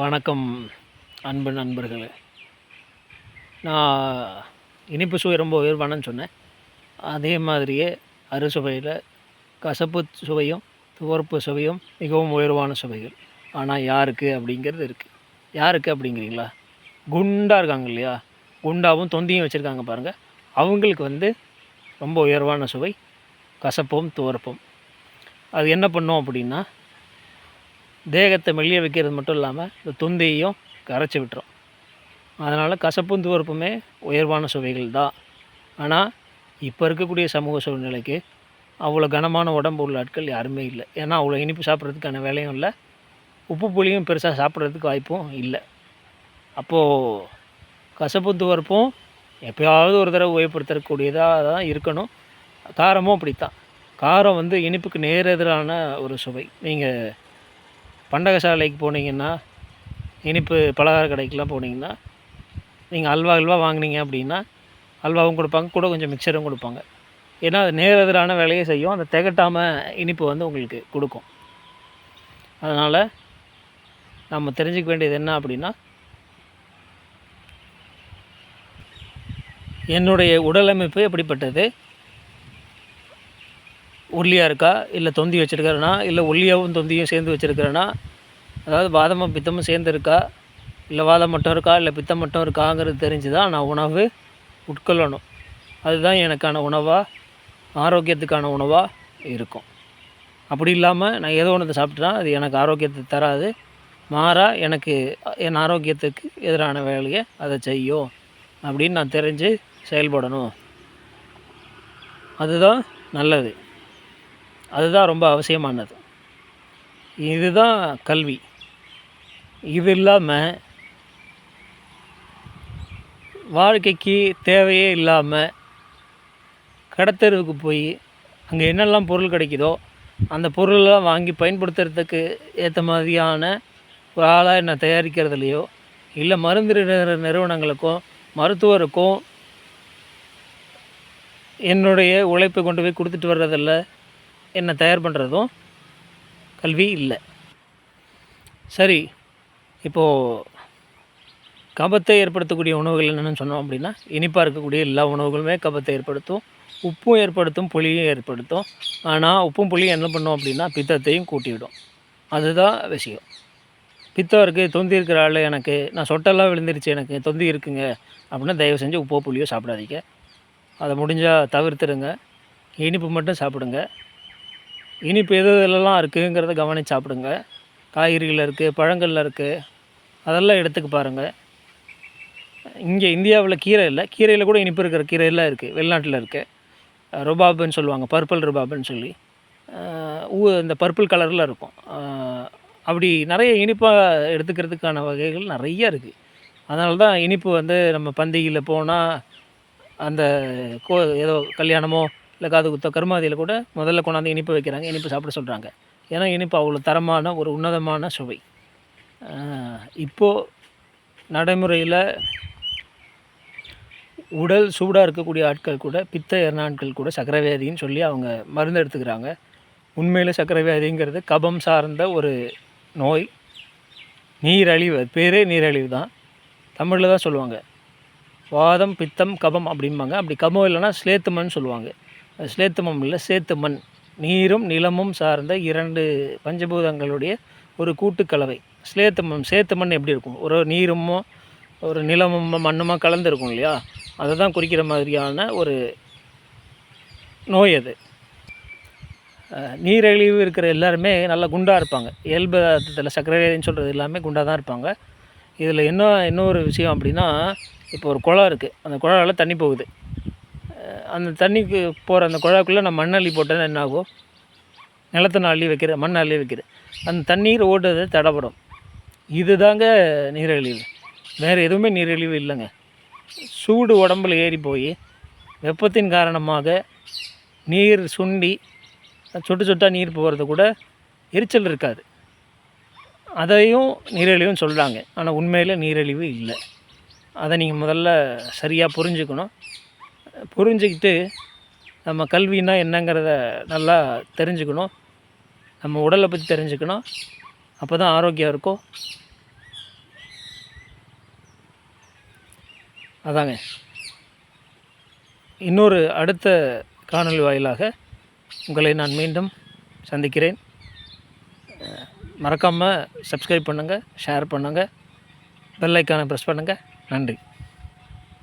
வணக்கம் அன்பு நண்பர்களே. நான் இனிப்பு சுவை ரொம்ப உயர்வானன்னு சொன்னேன். அதே மாதிரியே அறுசுவையில் கசப்பு சுவையும் துவர்ப்பு சுவையும் மிகவும் உயர்வான சுவைகள். ஆனால் யாருக்கு அப்படிங்கிறது இருக்குது யாருக்கு அப்படிங்கிறீங்களா? குண்டாக இருக்காங்க இல்லையா? குண்டாவும் தொந்தியும் வச்சுருக்காங்க பாருங்கள் அவங்களுக்கு வந்து ரொம்ப உயர்வான சுவை கசப்பும் துவர்ப்பும். அது என்ன பண்ணும் அப்படின்னா தேகத்தை மெல்லிய வைக்கிறது மட்டும் இல்லாமல் இந்த தொந்தையும் கரைச்சி விட்டுரும். அதனால் கசப்பும் துவர்ப்புமே உயர்வான சுவைகள் தான். ஆனால் இப்போ இருக்கக்கூடிய சமூக சூழ்நிலைக்கு அவ்வளோ கனமான உடம்பு உள்ள ஆட்கள் யாருமே இல்லை. ஏன்னா அவ்வளோ இனிப்பு சாப்பிட்றதுக்கான வேலையும் இல்லை. உப்பு புளியும் பெருசாக சாப்பிட்றதுக்கு வாய்ப்பும் இல்லை. அப்போது கசப்பும் துவர்ப்பும் எப்பயாவது ஒரு தடவை உபயோகப்படுத்தக்கூடியதாக தான் இருக்கணும். காரமும் அப்படித்தான். காரம் வந்து இனிப்புக்கு நேரெதிரான ஒரு சுவை. நீங்கள் பண்டகசாலைக்கு போனீங்கன்னா இனிப்பு பலகார கடைக்கெலாம் போனீங்கன்னா நீங்கள் அல்வா அல்வா வாங்குனீங்க அப்படின்னா அல்வாவும் கொடுப்பாங்க கூட கொஞ்சம் மிக்சரும் கொடுப்பாங்க. ஏன்னா அது நேரெதிரான வேலையை செய்யும். அந்த திகட்டாமல் இனிப்பு வந்து உங்களுக்கு கொடுக்கும். அதனால் நம்ம தெரிஞ்சுக்க வேண்டியது என்ன அப்படின்னா என்னுடைய உடலமைப்பு எப்படிப்பட்டது? ஒல்லியாக இருக்கா? இல்லை தொந்தி வச்சுருக்கிறேனா? இல்லை ஒல்லியாகவும் தொந்தியும் சேர்ந்து வச்சுருக்கிறேனா? அதாவது வாதமும் பித்தமும் சேர்ந்து இருக்கா இல்லை வாதம் மட்டும் இருக்கா? இல்லை பித்தம் மட்டும் இருக்காங்கிறது தெரிஞ்சு தான் நான் உணவு உட்கொள்ளணும். அதுதான் எனக்கான உணவாக ஆரோக்கியத்துக்கான உணவாக இருக்கும். அப்படி இல்லாமல் நான் ஏதோ ஒன்று சாப்பிட்டேன்னா அது எனக்கு ஆரோக்கியத்தை தராது. மாறா எனக்கு என் ஆரோக்கியத்துக்கு எதிரான வேலையை அதை செய்யும் அப்படின்னு நான் தெரிஞ்சு செயல்படணும். அதுதான் நல்லது. அதுதான் ரொம்ப அவசியமானது. இதுதான் கல்வி. இது இல்லாமல் வாழ்க்கைக்கு தேவையே இல்லாமல் கடத்தெருவுக்கு போய் அங்கே என்னெல்லாம் பொருள் கிடைக்குதோ அந்த பொருளெல்லாம் வாங்கி பயன்படுத்துறதுக்கு ஏற்ற மாதிரியான ஒரு ஆளாக என்ன தயாரிக்கிறதுலையோ இல்லை மருந்து நிறுவனங்களுக்கும் மருத்துவருக்கும் என்னுடைய உழைப்பை கொண்டு போய் கொடுத்துட்டு வர்றதில்ல. என்னை தயார் பண்ணுறதும் கல்வி இல்லை. சரி இப்போது கபத்தை ஏற்படுத்தக்கூடிய உணவுகள் என்னென்னு சொன்னோம் அப்படின்னா இனிப்பாக இருக்கக்கூடிய எல்லா உணவுகளுமே கபத்தை ஏற்படுத்தும் உப்பும் ஏற்படுத்தும் புளியும் ஏற்படுத்தும். ஆனால் உப்பும் புளியும் என்ன பண்ணோம் அப்படின்னா பித்தத்தையும் கூட்டிவிடும். அதுதான் விஷயம். பித்தம் இருக்குது தொந்தி இருக்கிற ஆள் எனக்கு நான் சொட்டெல்லாம் விழுந்துருச்சு எனக்கு தொந்தி இருக்குங்க அப்படின்னா தயவு செஞ்சு உப்போ புளியோ சாப்பிடாதீங்க. அதை முடிஞ்சால் தவிர்த்துடுங்க இனிப்பு மட்டும் சாப்பிடுங்க. இனிப்பு எது எதுலலாம் இருக்குங்கிறத கவனித்து சாப்பிடுங்க. காய்கறிகள் இருக்குது பழங்களில் இருக்குது அதெல்லாம் எடுத்துக்க பாருங்கள் இங்கே இந்தியாவில் கீரை இல்லை. கீரையில் கூட இனிப்பு இருக்கிற கீரையெல்லாம் இருக்குது வெளிநாட்டில் இருக்குது ருபாபுன்னு சொல்லுவாங்க. பர்பிள் ருபாபுன்னு சொல்லி. ஊ இந்த பர்பிள் கலரில் இருக்கும். அப்படி நிறைய இனிப்பாக எடுத்துக்கிறதுக்கான வகைகள் நிறைய இருக்குது அதனால தான் இனிப்பு வந்து நம்ம பந்திகையில் போனால் அந்த கோ ஏதோ கல்யாணமோ இல்லை காது குத்த கருமாதியில் கூட முதல்ல கொண்டாந்து இனிப்பு வைக்கிறாங்க இனிப்பு சாப்பிட சொல்கிறாங்க ஏன்னா இனிப்பு அவ்வளோ தரமான ஒரு உன்னதமான சுவை. இப்போது நடைமுறையில் உடல் சூடாக இருக்கக்கூடிய ஆட்கள் கூட பித்த எண்ணாட்கள் கூட சக்கரவியாதின்னு சொல்லி அவங்க மருந்து எடுத்துக்கிறாங்க. உண்மையில் சக்கரவியாதிங்கிறது கபம் சார்ந்த ஒரு நோய். நீரழிவு பேரே நீரழிவு தான். தமிழில் தான் சொல்லுவாங்க. வாதம் பித்தம் கபம் அப்படிம்பாங்க. அப்படி கபம் இல்லைன்னா ஸ்லேத்துமன்னு சொல்லுவாங்க. அது ஸ்லேத்து இல்லை சேத்து மண் நீரும் நிலமும் சார்ந்த இரண்டு பஞ்சபூதங்களுடைய ஒரு கூட்டுக்கலவை. ஸ்லேத்து சேத்துமண் சேத்து மண் எப்படி இருக்கும்? ஒரு நீரும் ஒரு நிலமும் மண்ணுமா கலந்துருக்கும் இல்லையா? அதை தான் குறிக்கிற மாதிரியான ஒரு நோய் அது. நீரழிவு இருக்கிற எல்லாருமே நல்லா குண்டாக இருப்பாங்க. இயல்பு அர்த்தத்தில் சர்க்கரைன்னு சொல்கிறது எல்லாமே குண்டாக தான் இருப்பாங்க. இதில் என்ன இன்னொரு விஷயம் அப்படின்னா இப்போ ஒரு குளம் இருக்குது அந்த குழாயில் தண்ணி போகுது. அந்த தண்ணிக்கு போகிற அந்த குழாக்குள்ளே நான் மண்ணள்ளி போட்டேன்னா என்ன ஆகும்? நிலத்தை நான் அள்ளி வைக்கிறேன் மண் அள்ளி வைக்கிறேன். அந்த தண்ணீர் ஓடுறது இது இதுதாங்க நீரிழிவு. வேறு எதுவுமே நீரிழிவு இல்லைங்க. சூடு உடம்புல ஏறி போய் வெப்பத்தின் காரணமாக நீர் சுண்டி சொட்டு சொட்டாக நீர் போகிறது கூட எரிச்சல் இருக்காது. அதையும் நீரிழிவுன்னு சொல்கிறாங்க ஆனால் உண்மையில் நீரிழிவு இல்லை. அதை நீங்கள் முதல்ல சரியாக புரிஞ்சுக்கணும். புரிஞ்சுக்கிட்டு நம்ம கல்வின்னா என்னங்கிறத நல்லா தெரிஞ்சுக்கணும். நம்ம உடலை பற்றி தெரிஞ்சுக்கணும். அப்போ தான் ஆரோக்கியம் இருக்கும். அதாங்க. இன்னொரு அடுத்த காணொலி வாயிலாக உங்களை நான் மீண்டும் சந்திக்கிறேன். மறக்காமல் சப்ஸ்கிரைப் பண்ணுங்கள் ஷேர் பண்ணுங்கள் பெல்லைக்கானை ப்ரெஸ் பண்ணுங்கள் நன்றி.